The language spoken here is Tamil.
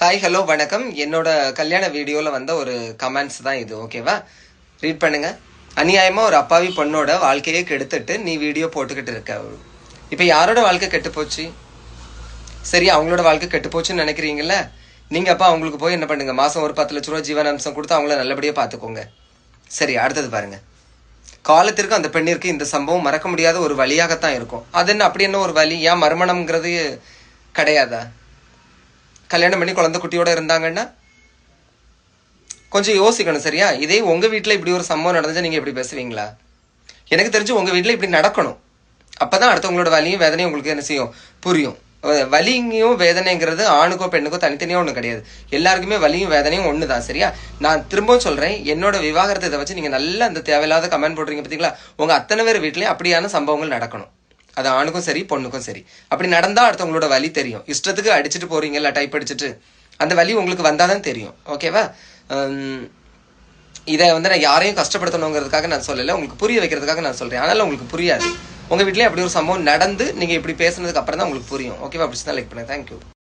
ஹாய் ஹலோ வணக்கம். என்னோட கல்யாண வீடியோவில் வந்த ஒரு கமெண்ட்ஸ் தான் இது ஓகேவா ரீட் பண்ணுங்க. அநியாயமாக ஒரு அப்பாவி பொண்ணோட வாழ்க்கையை கெடுத்துட்டு நீ வீடியோ போட்டுக்கிட்டு இருக்க. இப்போ யாரோட வாழ்க்கை கெட்டு போச்சு? சரி அவங்களோட வாழ்க்கை கெட்டு போச்சுன்னு நினைக்கிறீங்கல்ல? நீங்கள் அப்பா அவங்களுக்கு போய் என்ன பண்ணுங்க? மாதம் ஒரு பத்து லட்ச ரூபா ஜீவனாம்சம் கொடுத்து அவங்கள நல்லபடியாக பார்த்துக்கோங்க சரி அடுத்தது பாருங்க. காலத்திற்கு அந்த பெண்ணிற்கு இந்த சம்பவம் மறக்க முடியாத ஒரு வழியாகத்தான் இருக்கும். அது என்ன அப்படி என்ன ஒரு வழி? ஏன் மறுமணம்ங்கிறது கிடையாதா? கல்யாணம் பண்ணி குழந்தை குட்டியோட இருந்தாங்கன்னா கொஞ்சம் யோசிக்கணும் சரியா? இதே உங்க வீட்டில் இப்படி ஒரு சம்பவம் நடந்துச்சு நீங்க இப்படி பேசுவீங்களா? எனக்கு தெரிஞ்சு உங்க வீட்டில் இப்படி நடக்கணும். அப்பதான் அடுத்தவங்களோட வலியும் வேதனையும் உங்களுக்கு என்ன செய்யும்? புரியும். வலியும் வேதனைங்கிறது ஆணுக்கோ பெண்ணுக்கோ தனித்தனியாக ஒண்ணு கிடையாது. எல்லாருக்குமே வலியும் வேதனையும் ஒண்ணுதான் சரியா? நான் திரும்பவும் சொல்றேன் என்னோட விவாகரத்தை இதை வச்சு நீங்க நல்லா அந்த தேவையில்லாத கமெண்ட் போடுறீங்க பாத்தீங்களா? உங்க அத்தனை பேர் வீட்லயும் அப்படியான சம்பவங்கள் நடக்கணும். அது ஆணுக்கும் சரி பொண்ணுக்கும் சரி. அப்படி நடந்தால் அடுத்தவங்களோட வலி தெரியும். இஷ்டத்துக்கு அடிச்சுட்டு போகிறீங்களா டைப் அடிச்சுட்டு. அந்த வலி உங்களுக்கு வந்தால் தான் தெரியும் ஓகேவா இதை வந்து நான் யாரையும் கஷ்டப்படுத்தணுங்கிறதுக்காக நான் சொல்லலை. உங்களுக்கு புரிய வைக்கிறதுக்காக நான் சொல்கிறேன் அதனால உங்களுக்கு புரியாது. உங்கள் வீட்டிலே அப்படி ஒரு சம்பவம் நடந்து நீங்கள் இப்படி பேசுனதுக்கு அப்புறம் தான் உங்களுக்கு புரியும். ஓகேவா அப்படி லைக் பண்ணுங்கள் தேங்க்யூ